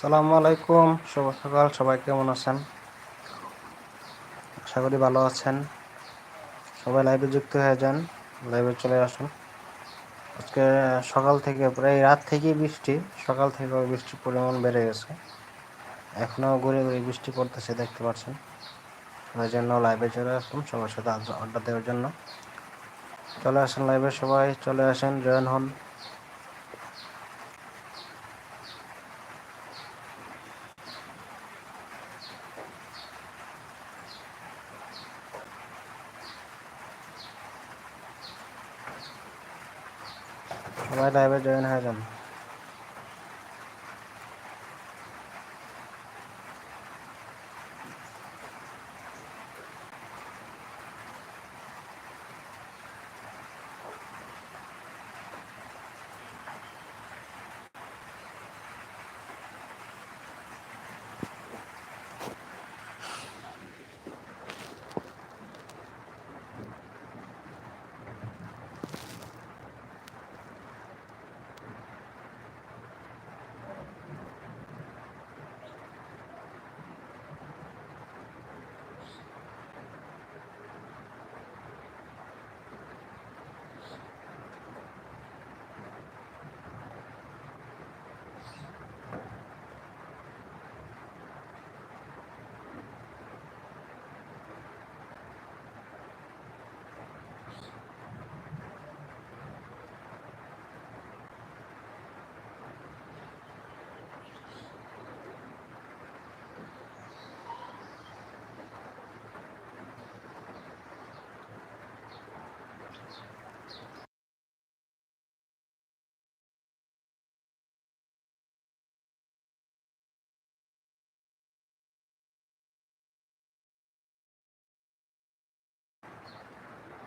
সালামু আলাইকুম, শুভ সকাল, সবাই কেমন আছেন? আশা করি ভালো আছেন। সবাই লাইভে যুক্ত হয়ে যান লাইভে চলে আসুন। আজকে সকাল থেকে, প্রায় রাত থেকেই বৃষ্টি, সকাল থেকে বৃষ্টির পরিমাণ বেড়ে গেছে। এখনও ঘুরে ঘুরে বৃষ্টি পড়তেছে, দেখতে পাচ্ছেন। ওই জন্য লাইভে চলে আসুন, সবার সাথে আড্ডা দেওয়ার জন্য। চলে আসেন লাইভে সবাই, চলে আসেন, জয়েন হন। সবাই লাইভে জয়েন হয়ে যান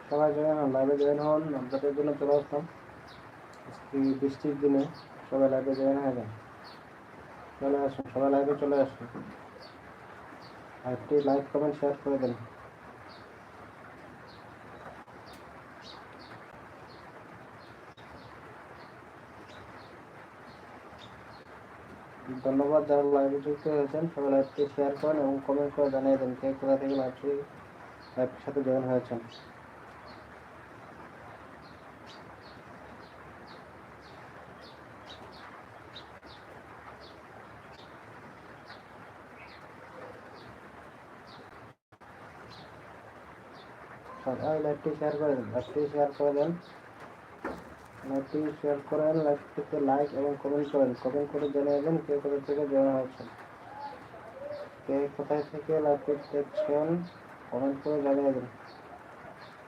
সবাই জয়েন হন লাইভে জয়েন হন আপনাদের জন্য চলে আজকে বৃষ্টির দিনে সবাই লাইভে জয়েন হয়ে যান। চলে আসুন, সবাই লাইভে চলে আসুন। একটি লাইক কমেন্ট শেয়ার করে দেন। ধন্যবাদ যারা লাইভে যুক্ত হয়েছেন, সবাই লাইভটি শেয়ার করেন এবং কমেন্ট করে জানিয়ে দেন কে কোথা থেকে লাইভটি লাইভটির সাথে জয়েন হয়েছেন সবাই লাইভটি শেয়ার করে দেন শেয়ার করে দেন। লাইভটি শেয়ার করেন লাইভটিতে লাইক এবং কমেন্ট করেন। কমেন্ট করে জানিয়ে দেন কে কোথা থেকে জয়েন হয়েছেন। কে কোথায় থেকে লাইভটি দেখছেন, কমেন্ট করে জানিয়ে দেন।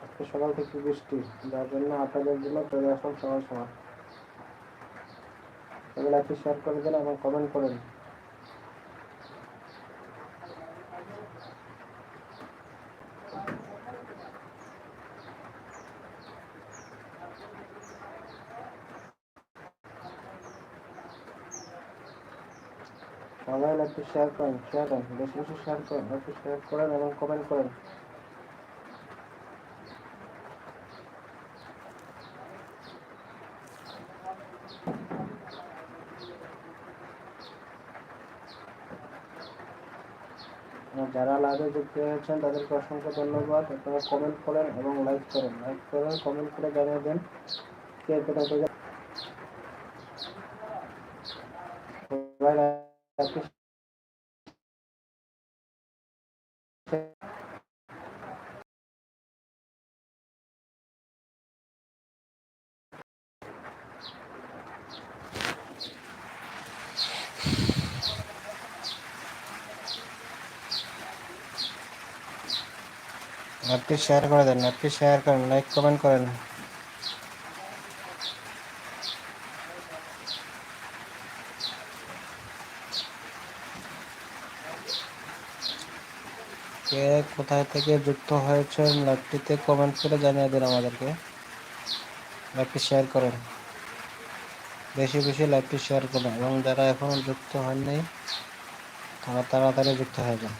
আজকে সকাল থেকে বৃষ্টি, যার জন্য আপনাদের জন্য চলে আসলাম সকাল সময় তবে লাইভটি শেয়ার করে দেন এবং কমেন্ট করেন। সবাই লাইভটি শেয়ার করেন শেয়ার করেন, বেশি বেশি শেয়ার করেন লাইভটি শেয়ার করেন এবং কমেন্ট করেন। যারা লাইভে যুক্ত হয়েছেন, তাদেরকে অসংখ্য ধন্যবাদ। আপনারা কমেন্ট করেন এবং লাইক করেন। লাইক করেন কমেন্ট করে জানিয়ে দেন কে কোথা লাইভটি শেয়ার করে দেন লাইভটি শেয়ার করেন লাইক কমেন্ট করেন কে কোথায় থেকে যুক্ত হয়েছেন লাইভটিতে কমেন্ট করে জানিয়ে দিন আমাদেরকে। লাইভটি শেয়ার করেন। বেশি বেশি লাইভটি শেয়ার করুন এবং যারা এখনও যুক্ত হননি, তারা তাড়াতাড়ি যুক্ত হয়ে যান।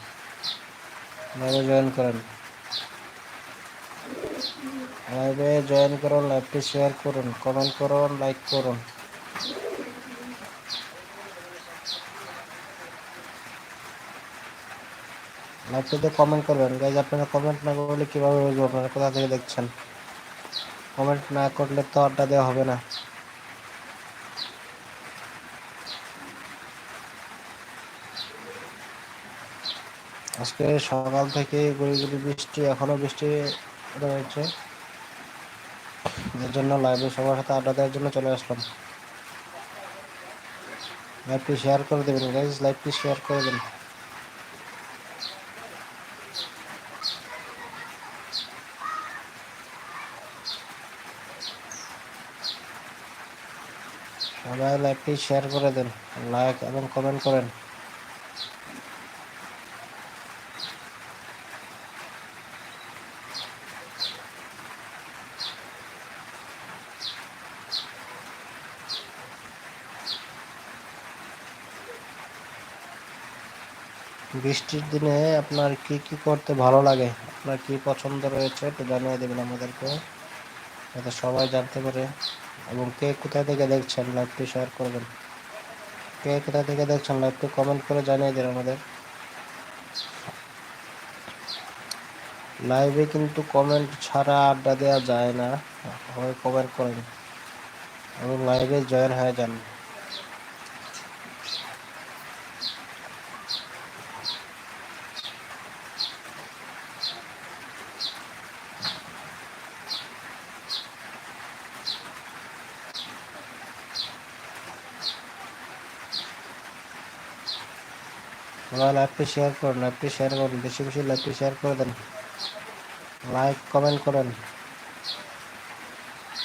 লাইভে জয়েন করেন। লাইভে জয়েন করুন লাইভটি শেয়ার করুন কমেন্ট করুন লাইক করুন। লাইভটিতে কমেন্ট করবেন। গাইজ আপনারা কমেন্ট না করলে কীভাবে বুঝব? আপনারা কোথা থেকে দেখছেন? কমেন্ট না করলে তো আড্ডা দেওয়া হবে না। আজকে সকাল থেকে গুড়ি গুড়ি বৃষ্টি, এখনও বৃষ্টি রয়েছে। এর জন্য লাইভে সবার সাথে আড্ডা দেওয়ার জন্য চলে আসলাম। লাইভটি শেয়ার করে দেবেন। গাইজ লাইভটি শেয়ার করে দেবেন। সবাই লাইভটি শেয়ার করে দেন লাইক এবং কমেন্ট করেন। বৃষ্টির দিনে আপনার কি কি করতে ভালো লাগে? আপনার কি পছন্দ রয়েছে একটু জানিয়ে দেবেন আমাদেরকে, যাতে সবাই জানতে পারে। এবং কে কোথা থেকে দেখছেন লাইভটি শেয়ার করবেন? কে কোথা থেকে দেখছেন লাইভটি কমেন্ট করে জানিয়ে দিন আমাদের। লাইভে কিন্তু কমেন্ট ছাড়া আড্ডা দেওয়া যায় না। হয় কমেন্ট করেন। এবং লাইভে জয়েন হয়ে যান। সবাই লাইভটি শেয়ার করুন লাইভটি শেয়ার করুন বেশি বেশি লাইভটি শেয়ার করে দেন লাইক কমেন্ট করেন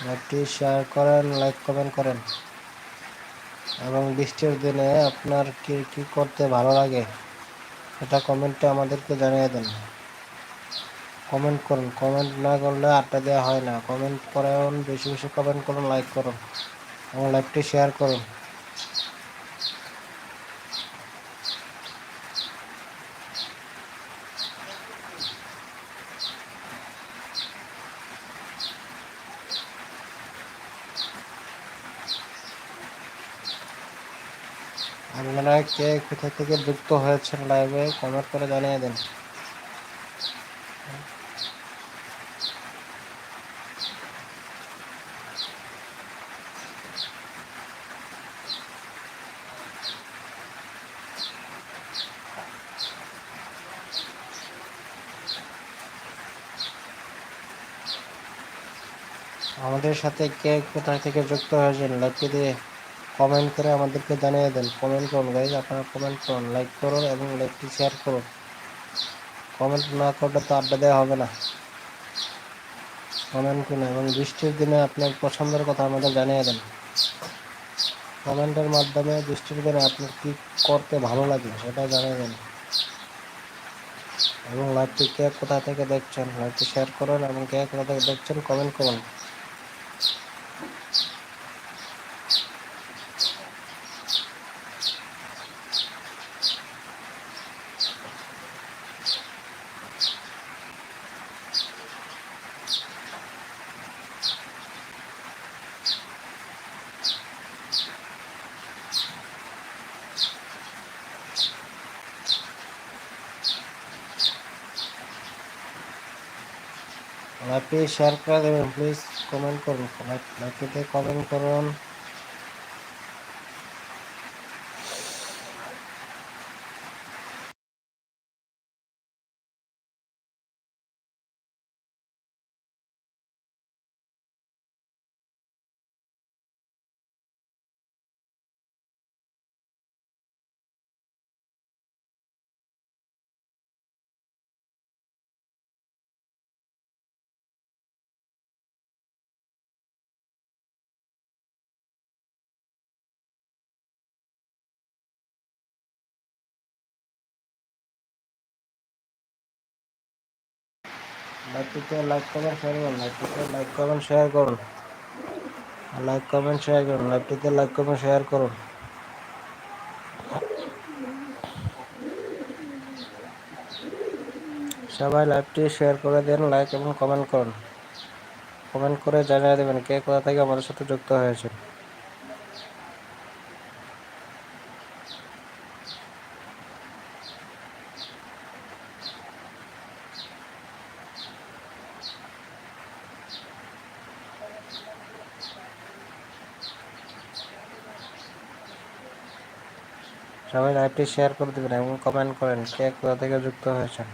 লাইভটি শেয়ার করেন লাইক কমেন্ট করেন এবং বৃষ্টির দিনে আপনার কি কি করতে ভালো লাগে এটা কমেন্টে আমাদেরকে জানিয়ে দেন। কমেন্ট করুন। কমেন্ট না করলে আড্ডা দেওয়া হয় না। কমেন্ট করুন, বেশি বেশি কমেন্ট করুন লাইক করুন। এবং লাইভটি শেয়ার করুন। আপনারা কে কোথা থেকে যুক্ত হয়েছেন লাইভে কমেন্ট করে জানিয়ে দেন। আমাদের সাথে কে কোথা থেকে যুক্ত হয়েছেন? লাইভটি দিয়ে। কমেন্ট করে আমাদেরকে জানিয়ে দেন। কমেন্ট করুন গাইজ আপনারা কমেন্ট করুন লাইক করুন এবং লাইকটি শেয়ার করুন। কমেন্ট না করলে তো আড্ডা দেওয়া হবে না। কমেন্ট করুন এবং বৃষ্টির দিনে আপনার পছন্দের কথা আমাদের জানিয়ে দেন। কমেন্টের মাধ্যমে বৃষ্টির দিনে আপনার কী করতে ভালো লাগে সেটা জানিয়ে দেন। এবং লাইভটি কে কোথা থেকে দেখছেন লাইভটি শেয়ার করুন এবং কে কোথা থেকে দেখছেন কমেন্ট করুন। লাইভটি শেয়ার করে দেবেন প্লিজ কমেন্ট করুন। লাইভটিতে কমেন্ট করুন। লাইভটিতে লাইক কমেন্ট শেয়ার করুন লাইভটিতে লাইক কমেন্ট শেয়ার করুন। লাইক কমেন্ট শেয়ার করুন লাইভটিতে লাইক কমেন্ট শেয়ার করুন। সবাই লাইভটি শেয়ার করে দেন লাইক এবং কমেন্ট করুন। কমেন্ট করে জানিয়ে দেবেন কে কোথা থেকে আমাদের সাথে যুক্ত হয়েছে। সবাই লাইভটি শেয়ার করে দেবেন এবং কমেন্ট করেন কে কোথা থেকে যুক্ত হয়েছেন।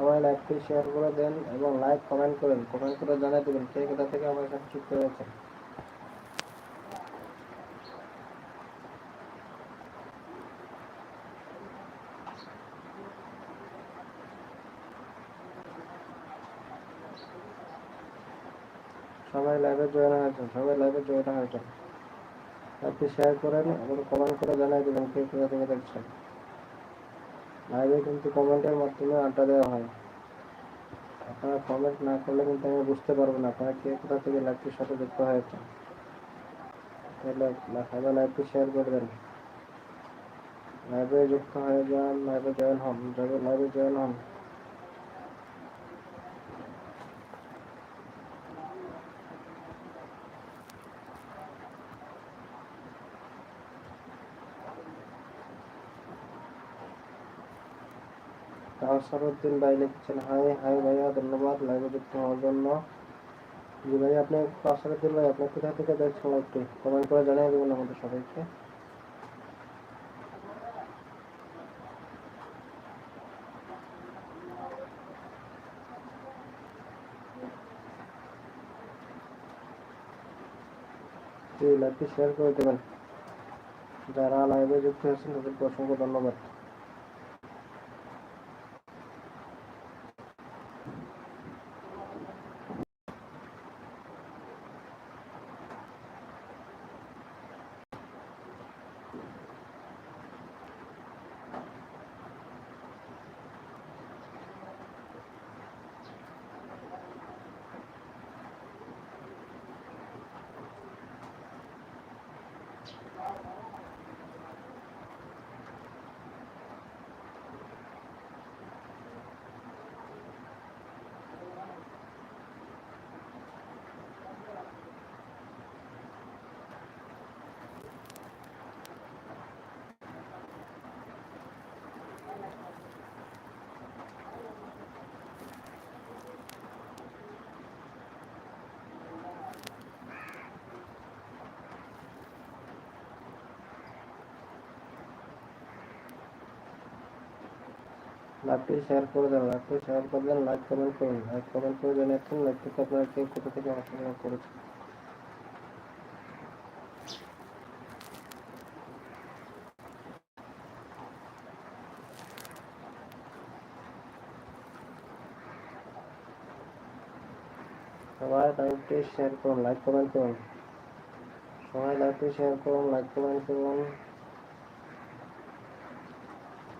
সবাই লাইভটি শেয়ার করে দেন এবং লাইক কমেন্ট করেন। কমেন্ট করে জানিয়ে দেবেন কে কোথা থেকে আমার কাছে যুক্ত হয়েছেন সবাই লাইভে জয়েন হয়েছেন সবাই লাইভে জয়েন হয়েছেন লাইভটি শেয়ার করেন এবং কমেন্ট করে জানিয়ে দেবেন কে কোথা থেকে দেখছেন। লাইভে কিন্তু কমেন্টের মাধ্যমে আড্ডা দেওয়া হয়। আপনারা কমেন্ট না করলে কিন্তু আমি বুঝতে পারব না, আপনারা কে কোথা থেকে লাইভটির সাথে যুক্ত হয়েছেন। তাহলে সবাই লাইভটি শেয়ার করে দেন। লাইভে যুক্ত হয়ে যান, লাইভে জয়েন হন লাইভে জয়েন হন। কাউসারউদ্দিন ভাই লিখছেন হাই হাই ভাইয়া ধন্যবাদ, লাইভে যুক্ত হওয়ার জন্য। জি ভাই, আপনি কাউসারউদ্দিন ভাই, আপনি কোথা থেকে দেখছেন লাইভটি? কমেন্ট করে জানিয়ে দেবেন আমাদের সবাইকে। লাইভটি শেয়ার করে দেবেন। যারা লাইভে যুক্ত হয়েছেন, তাদেরকে অসংখ্য ধন্যবাদ। লাইভটি শেয়ার করে দেন, লাইভটি শেয়ার করে দেন, লাইক কমেন্ট করুন। লাইক কমেন্ট করে জানিয়েছেন লাইভটিতে আপনারা কে কোথা থেকে অংশগ্রহণ করেছেন? সবাই লাইভটি শেয়ার করুন, লাইক কমেন্ট করুন। সবাই লাইভটি শেয়ার করুন, লাইক কমেন্ট করুন।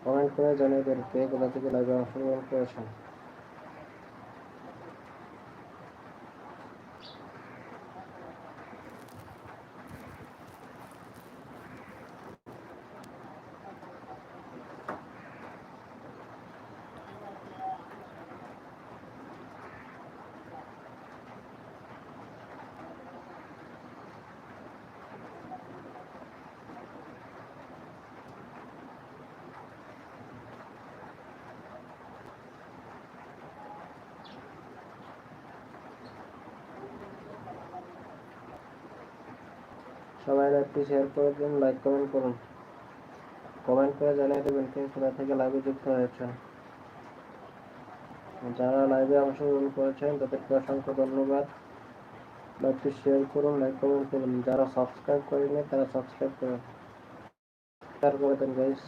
কমেন্ট করে জানিয়ে দেন কে কোথা থেকে লাইভে অংশগ্রহণ করেছেন। সবাই লাইভটি শেয়ার করে দিন লাইক কমেন্ট করুন। কমেন্ট করে জানিয়ে দেবেন কে কোথা থেকে লাইভে যুক্ত হয়েছেন যারা লাইভে অংশগ্রহণ করেছেন তাদেরকে অসংখ্য ধন্যবাদ। লাইভটি শেয়ার করুন লাইক কমেন্ট করুন। যারা সাবস্ক্রাইব করেনি তারা সাবস্ক্রাইব করুন শেয়ার করে দেন গাইস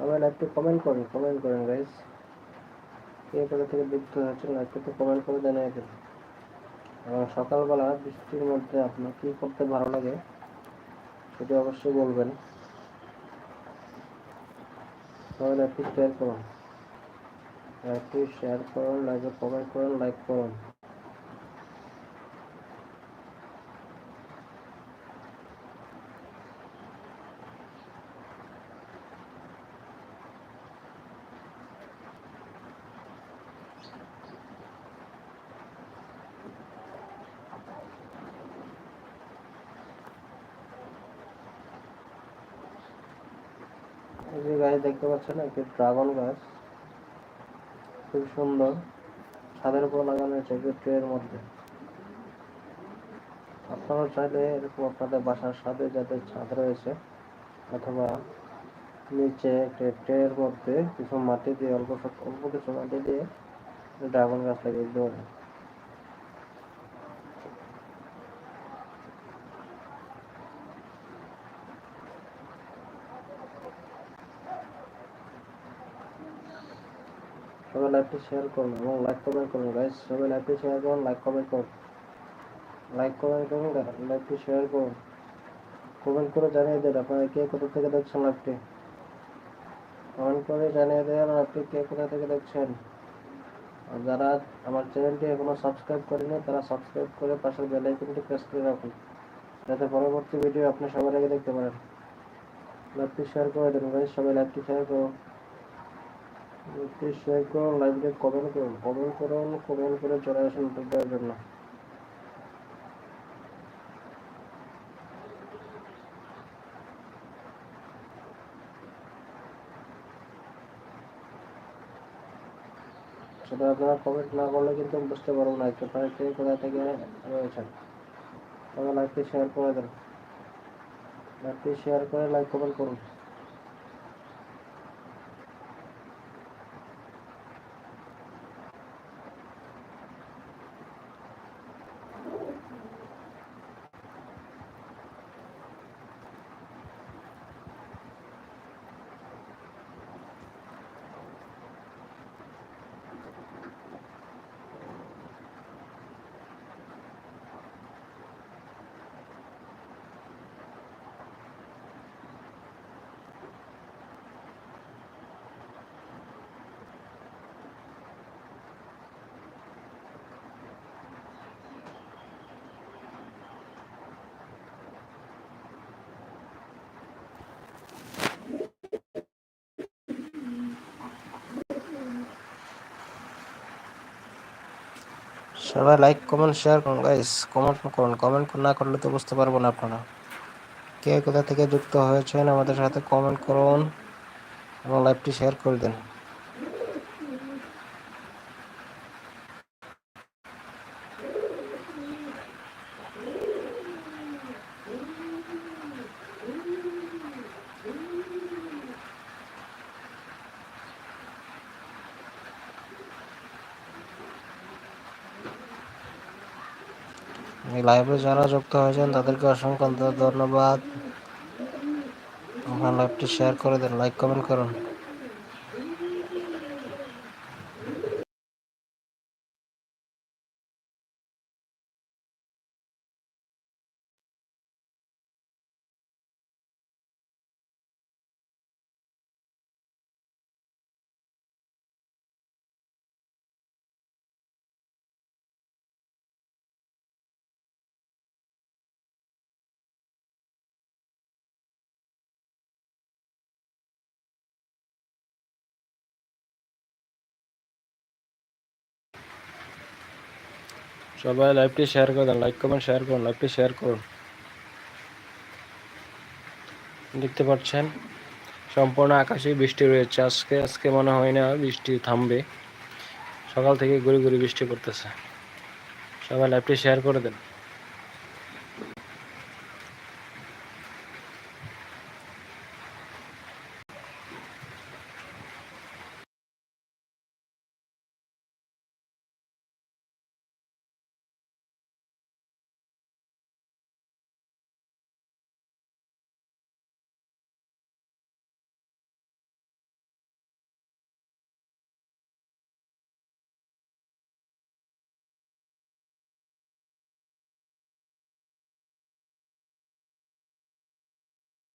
সবাই লাইভটি কমেন্ট করুন কমেন্ট করেন গাইস কে কোথা থেকে যুক্ত লাইভটি তো কমেন্ট করে জানিয়ে দেন এবং সকালবেলা বৃষ্টির মধ্যে আপনার কী করতে ভালো লাগে, সেটি অবশ্যই বলবেন। সবাই লাইভটি শেয়ার করুন। লাইভটি শেয়ার করুন লাইভে কমেন্ট করুন লাইক করুন। এই যে গাছ দেখতে পাচ্ছেন একটি ড্রাগন গাছ। খুব সুন্দর। ছাদের উপর লাগানো হয়েছে একটি ট্রের মধ্যে। আপনারা চাইলে এরকম আপনাদের বাসার সাথে যাদের ছাদ রয়েছে, অথবা নিচে একটি ট্রের মধ্যে কিছু মাটি দিয়ে, অল্প অল্প কিছু মাটি দিয়ে ড্রাগন গাছ লাগিয়ে দিতে সবাই লাইভটি শেয়ার করুন এবং লাইক কমেন্ট করুন গাইস সবাই লাইভটি শেয়ার করুন লাইক কমেন্ট করুন লাইক কমেন্ট করুন লাইভটি শেয়ার করুন কমেন্ট করে। জানিয়ে দেন আপনারা কে কোথা থেকে দেখছেন লাইভটি কমেন্ট করে জানিয়ে দেন আপনি কে কোথা থেকে দেখছেন? যারা আমার চ্যানেলটি এখনও সাবস্ক্রাইব করেনি, তারা সাবস্ক্রাইব করে পাশের বেল আইকনটি প্রেস করে রাখুন। যাতে পরবর্তী ভিডিও আপনি সবার আগে দেখতে পারেন। লাইভটি শেয়ার করে দেন সবাই লাইভটি শেয়ার করুন শেয়ার করুন লাইভটি কমেন্ট করুন কমেন্ট করুন কমেন্ট করে চলে আসুন দেওয়ার জন্য। সেটা আপনারা কমেন্ট না করলে কিন্তু বুঝতে পারব না একটু কে কোথা থেকে রয়েছেন। তবে লাইভটি শেয়ার করে দেন। লাইভটি শেয়ার করে লাইক কমেন্ট করুন। সবাই লাইক কমেন্ট শেয়ার করুন গাইস কমেন্ট করুন কমেন্ট না করলে তো বুঝতে পারব না আপনারা। কে কোথা থেকে যুক্ত হয়েছেন আমাদের সাথে কমেন্ট করুন এবং লাইভটি শেয়ার করে দিন এই লাইভে যারা যুক্ত হয়েছেন, তাদেরকে অসংখ্য ধন্যবাদ। আমার লাইভটি শেয়ার করে দেন লাইক কমেন্ট করুন। সবাই লাইভটি শেয়ার করে দেন লাইক কমেন্ট শেয়ার করুন, লাইভটি শেয়ার করুন। দেখতে পাচ্ছেন, সম্পূর্ণ আকাশে বৃষ্টি রয়েছে। আজকে আজকে মনে হয় না বৃষ্টি থামবে। সকাল থেকে গুড়ি গুড়ি বৃষ্টি পড়তেছে। সবাই লাইভটি শেয়ার করে দেন।